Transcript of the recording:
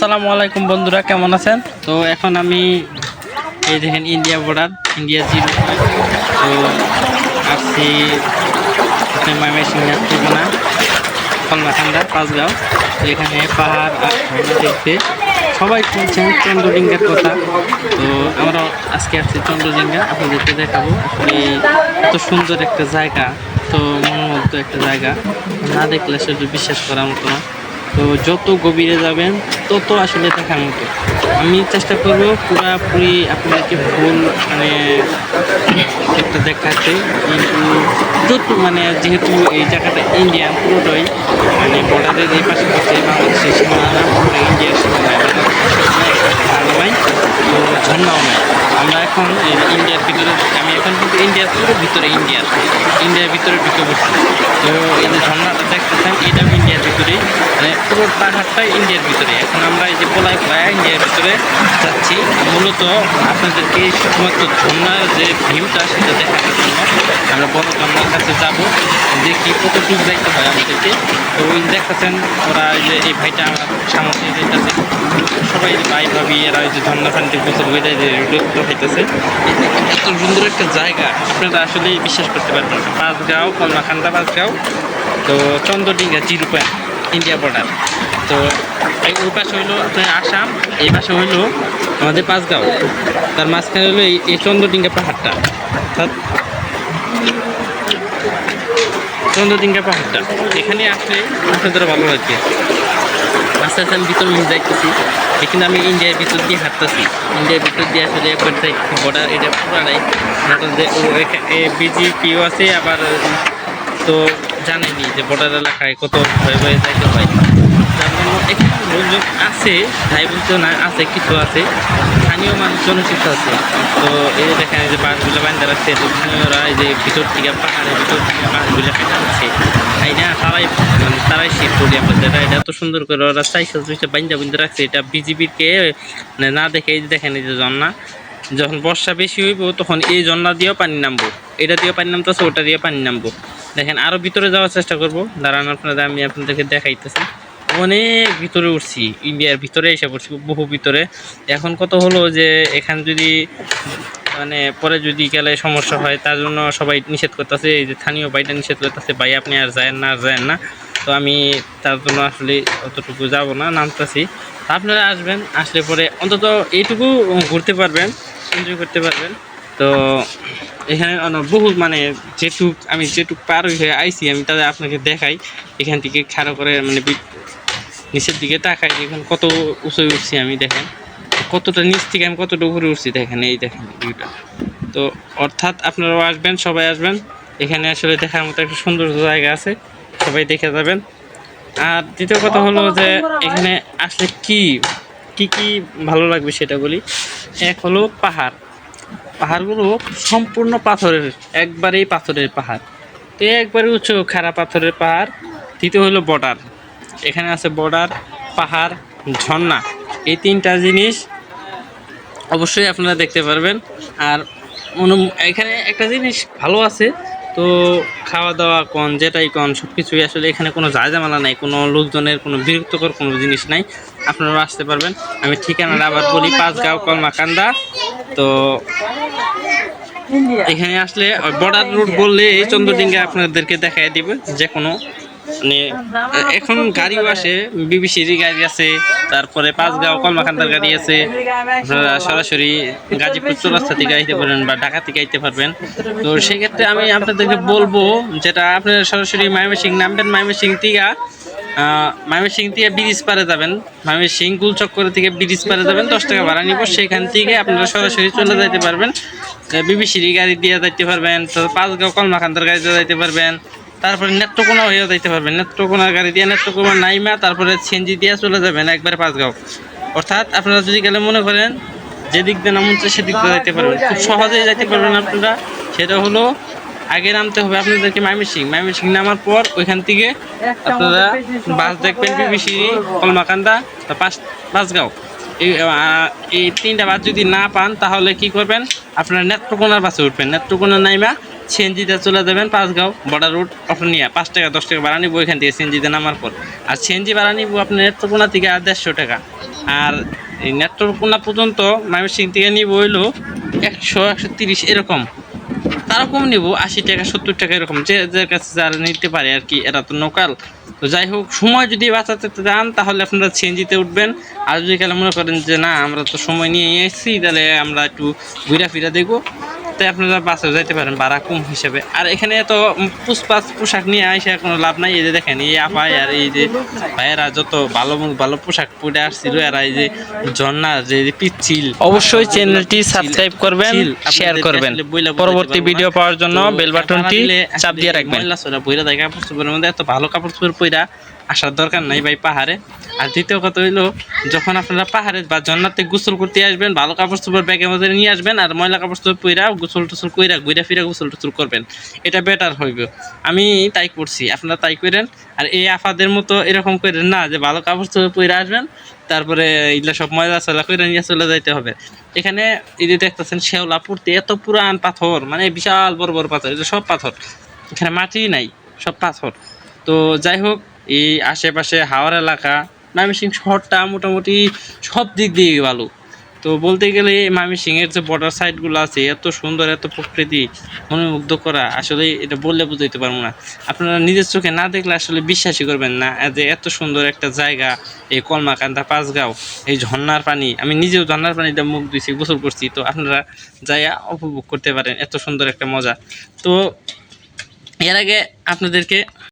আসসালামু আলাইকুম বন্ধুরা, কেমন আছেন? তো এখন আমি এই দেখেন ইন্ডিয়া বর্ডার ইন্ডিয়া জিরো তো আসছি ময়মনসিংহ তুলনা কলমাকান্দা পাঁচগাঁও। তো এখানে পাহাড় দেখতে। সবাই শুনছেন চন্দ্রডিঙ্গার কথা। তো আমরা আজকে আসছি চন্দ্রডিঙ্গা আপনাদেরকে দেখাবো। আসলে এত সুন্দর একটা জায়গা তো মনোমুগ্ধ একটা জায়গা। না দেখলে আসলে বিশ্বাস করার মতো না। তো যত গভীরে যাবেন তত আসলে দেখার মতো আমি চেষ্টা করব পুরাপুরি আপনাদেরকে ফুল মানে একটা দেখাতে। কিন্তু যত মানে যেহেতু এই জায়গাটা ইন্ডিয়ান পুরোটাই মানে বর্ডারের এই পাশে পাশে বাংলাদেশের সীমানা, পুরো ইন্ডিয়ার বাংলাদেশের নাই তো নাই। আমরা এখন ইন্ডিয়ার ভিতরে, আমি এখন কিন্তু ইন্ডিয়ার পুরো ভিতরে ইন্ডিয়ার ইন্ডিয়ার ভিতরে ঢুকে পড়ছি। তো এই যে ঝর্ণাটা দেখতেছেন, এটাও ইন্ডিয়ার ভিতরেই। মানে পুরো পাহাড়টাই ইন্ডিয়ার ভিতরে। এখন আমরা এই যে পোলায় পোলায় ইন্ডিয়ার ভিতরে যাচ্ছি। মূলত আপনাদেরকে শুধুমাত্র ঝর্ণার যে ভিউটা সেটা দেখানোর জন্য আমরা বড় ঝর্ণার কাছে যাব। দেখি কতটুকু যাইতে হয় আমাদেরকে। তো ওই দেখাচ্ছেন ওরা যে, এই ভাইটা আমার সামনে যেতেছে। সবাই ভাই ভাবি, এরা ওই যে ঝর্ণা পানিতে গোসল হয়ে যায়, যে রোদ খাইতেছে এত সুন্দর একটা জায়গা, আপনারা আসলে বিশ্বাস করতে পারবেন। পাঁচগাঁও কলমাখান্দা পাঁচগাঁও, তো চন্দ্রডিঙ্গা জিরো ইন্ডিয়া বর্ডার। তো এই পাশে হইল আপনার আসাম, এই পাশে হইল আমাদের পাঁচগাঁও। তার মাঝখানে হলো এই চন্দ্রডিঙ্গা পাহাড়টা। অর্থাৎ চন্দ্রডিঙ্গা পাহাড়টা। এখানে আসলে আপনাদের ভালো লাগবে আস্তে আস্তে আমি ভিতর নিয়ে যাইতেছি। এখানে আমি ইন্ডিয়ার ভিতর দিয়ে হাঁটতেছি। ইন্ডিয়ার ভিতর দিয়ে আসলে একবার বর্ডার এটা পুরাটাই বিজিপিও আছে, আবার তো জানেনি যে বর্ডার এলাকায় কত ভয়ে ভয়ে যাইতে হয়। আছে তাই বলতে না, আছে, কিছু আছে। স্থানীয় মানুষ জনশিক্ষা আছে। তো এই দেখেন যে বাসগুলো বান্ধা রাখছে, তো স্থানীয়রা এই যে ভিতর থেকে পাহাড়ের ভিতর থেকে বাসগুলো কেটে রাখছে এই না? তারাই মানে তারাই শীত আমরা যেটা এটা এত সুন্দর করে ওরা চাইছে দুইটা বান্ধা বান্ধা রাখছে। এটা বিজিবির কে মানে না দেখে এই যে দেখেন এই যে ঝর্ণা। যখন বর্ষা বেশি হইব, তখন এই ঝর্ণা দিয়েও পানি নামবো। এটা দিয়ে পানি নামতেছে, ওটা দিয়ে পানি নামবো। দেখেন আরও ভিতরে যাওয়ার চেষ্টা করব। দাঁড়ান, আপনাদের আমি আপনাদেরকে দেখাইতেছি। অনেক ভিতরে উঠছি, ইন্ডিয়ার ভিতরে এসে পড়ছি, বহু ভিতরে। এখন কত হলো যে, এখানে যদি মানে পরে যদি গেলে সমস্যা হয়, তার জন্য সবাই নিষেধ করতেছে, এই যে স্থানীয় বাইটা নিষেধ করতেছে, ভাই, আপনি আর যায় না, আর যায় না। তো আমি তার জন্য আসলে অতটুকু যাব না, নামতেছি। আপনারা আসবেন, আসলে পরে অন্তত এইটুকু ঘুরতে পারবেন এনজয় করতে পারবেন। তো এখানে বহু মানে যেটুক আমি যেটুক পার হয়ে আইছি, আমি তাদের আপনাকে দেখাই। এখান থেকে খাড়া করে মানে নিচের দিকে তাকাই, দেখেন কত উঁচু উঠছি আমি, দেখেন। কতটা নিচ থেকে আমি কতটা উপরে উঠছি, দেখেন, এই দেখেন ভিউটা। তো অর্থাৎ আপনারাও আসবেন, সবাই আসবেন। এখানে আসলে দেখার মতো একটা সুন্দর জায়গা আছে, সবাই দেখে যাবেন। আর দ্বিতীয় কথা হলো যে এখানে আসলে কি কি কি ভালো লাগবে সেটা বলি। এক হলো পাহাড়। পাহাড়গুলো সম্পূর্ণ পাথরের, একবারেই পাথরের পাহাড়। তো একবারে উঁচু খাড়া পাথরের পাহাড়, দ্বিতীয় হলো বর্ডার এখানে আছে বর্ডার পাহাড়, ঝর্ণা। এই তিনটা জিনিস অবশ্যই আপনারা দেখতে পারবেন। আর এখানে একটা জিনিস ভালো আছে, তো খাওয়া দাওয়া কন, যেটাই কন সব কিছুই আসলে এখানে কোনো জায়জামালা নাই, কোনো লোকজনের কোনো বিরক্তকর কোনো জিনিস নাই। আপনারা আসতে পারবেন। আমি ঠিকানাটা আবার বলি, পাঁচগাঁও কলমাকান্দা। তো এখানে আসলে বর্ডার রুট বললে এই চন্দ্রডিঙ্গা আপনাদেরকে দেখাই দিবে যে কোনো মানে এখন গাড়িও আসে, বিবিসির গাড়ি আছে, তারপরে পাঁচগাঁও কলমাকান্দার গাড়ি আছে সরাসরি গাজীপুর চৌরাস্তা থেকে আইতে পারেন বা ঢাকা থেকে আইতে পারবেন। তো সেক্ষেত্রে আমি আপনাদেরকে বলব যেটা আপনারা সরাসরি ময়মনসিং নামবেন ময়মনসিং থেকে ময়মনসিং থেকে ব্রিজ পারে যাবেন। ময়মনসিং গুলচক্কর থেকে ব্রিজ পারে যাবেন, দশ টাকা ভাড়া নিব, সেখান থেকে আপনারা সরাসরি চলে যাইতে পারবেন। বিবিসির গাড়ি দিয়ে যাইতে পারবেন, তো পাঁচগাঁও কলমাকান্দার গাড়ি দিয়ে যাইতে পারবেন, তারপরে নেত্রকোনা হয়েও যাইতে পারবেন। নেত্রকোনার গাড়ি দিয়ে নেত্রকোনা নাইমা, তারপরে সেনজি দিয়ে চলে যাবেন একবারে পাঁচগাঁও। অর্থাৎ আপনারা যদি গেলে মনে করেন, যেদিক দিয়ে নামুন সেদিক দিয়ে যাইতে পারবেন। খুব সহজেই যাইতে পারবেন আপনারা। সেটা হলো, আগে নামতে হবে আপনাদেরকে মাইমিসিং মাইমিসিং নামার পর ওইখান থেকে আপনারা বাস দেখবেন বিবিসি কলমাকান্দা পাঁচ পাঁচগাঁও। এই তিনটা বাস যদি না পান, তাহলে কি করবেন? আপনারা নেত্রকোনার বাসে উঠবেন। নেত্রকোনা নাইমা, সিএনজিতে চলে যাবেন পাঁচগাঁও বর্ডার রুট অটো নিয়ে পাঁচ টাকা, দশ টাকা ভাড়া নিবো, এখান থেকে সিএনজিতে নামার পর। আর সিএনজি ভাড়া নিবো আপনার নেত্রকোনা থেকে আর দেড়শো টাকা। আর এই নেত্রকোনা পর্যন্ত ময়মনসিং থেকে নিব হইল একশো একশো তিরিশ, এরকম। তারও কম নিব, আশি টাকা, সত্তর টাকা, এরকম। যে যার কাছে যারা নিতে পারে আর কি, এরা তো নোকাল তো যাই হোক, সময় যদি বাঁচাতে চান, তাহলে আপনারা সিএনজিতে উঠবেন। আর যদি কেন মনে করেন যে না, আমরা তো সময় নিয়ে এসেছি, তাহলে আমরা একটু ঘুরা ফিরা দেখব। তাই আপনারা বাসে যাইতে পারেন ভাড়া কম হিসেবে। আর এখানে তো পুষ্পাস পোশাক নিয়ে আসে কোনো লাভ নাই এই যে দেখেন এই আপায় আর এই যে ভাইয়েরা যত ভালো ভালো পোশাক পরে আসছিল এরা এই যে ঝর্ণা যে পিচ্ছিল। অবশ্যই চ্যানেলটি সাবস্ক্রাইব করবেন শেয়ার করবেন। পরবর্তী ভিডিও পাওয়ার জন্য বেল বাটনটি চাপ দিয়ে রাখবেন। বইরা কাপড় চোপড়ের মধ্যে এত ভালো কাপড় চোপড় পইরা আসার দরকার নাই ভাই পাহাড়ে। আর দ্বিতীয় কথা হইল, যখন আপনারা পাহাড়ে বা জন্নাতে গোসল করতে আসবেন, ভালো কাপড় চোপড় ব্যাগের মধ্যে নিয়ে আসবেন আর ময়লা কাপড় চোপড় পইরা গোসল টোসল কইরা ঘুরা ফিরা গোসল টোসল করবেন। এটা বেটার হইবে। আমি তাই করছি, আপনারা তাই করেন। আর এই আফাদের মতো এরকম করেন না যে ভালো কাপড় চোপড় পইরা আসবেন, তারপরে এগুলো সব ময়লা চলা করে নিয়ে চলে যাইতে হবে। এখানে এই যে দেখতেছেন শেওলা পড়তে এত পুরান পাথর মানে বিশাল বড় বড় পাথর এটা সব পাথর। এখানে মাটি নাই, সব পাথর। তো যাই হোক এই আশেপাশে হাওড় এলাকা ময়মনসিং শহরটা মোটামুটি সব দিক দিয়ে ভালো। তো বলতে গেলে ময়মনসিং এর যে বর্ডার সাইডগুলো আছে, এত সুন্দর, এত প্রকৃতি মনোমুগ্ধ করা, আসলে এটা বললে বুঝাইতে পারব না। আপনারা নিজের চোখে না দেখলে আসলে বিশ্বাসই করবেন না যে এত সুন্দর একটা জায়গা, এই কলমাকান্দা পাঁচগাঁও, এই ঝর্ণার পানি, আমি নিজেও ঝর্ণার পানিতে মুখ দিয়েছি গোসল করছি, তো আপনারা যাইয়া উপভোগ করতে পারেন, এত সুন্দর একটা মজা। তো এর আগে আপনাদেরকে